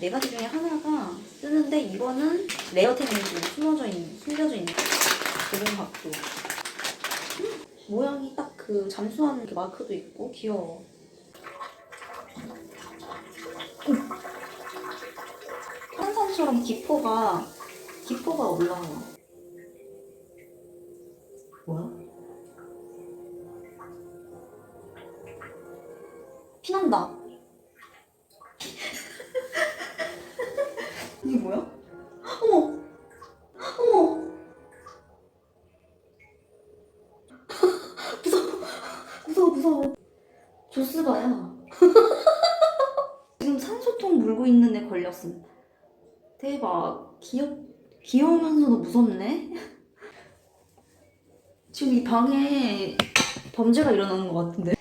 네 가지 중에 하나가 뜨는데 이거는 레어 테크닉으로 숨어져 있는, 숨겨져 있는 기본 각도. 음, 모양이 딱 그 잠수하는 그 마크도 있고 귀여워. 음. 탄산처럼 기포가 기포가 올라와. 뭐야? 피난다. 이게 뭐야? 어머! 어머! 무서워! 무서워, 무서워. 조스바야. 지금 산소통 물고 있는 애 걸렸음. 대박. 귀엽, 귀여우면서도 무섭네? 지금 이 방에 범죄가 일어나는 것 같은데?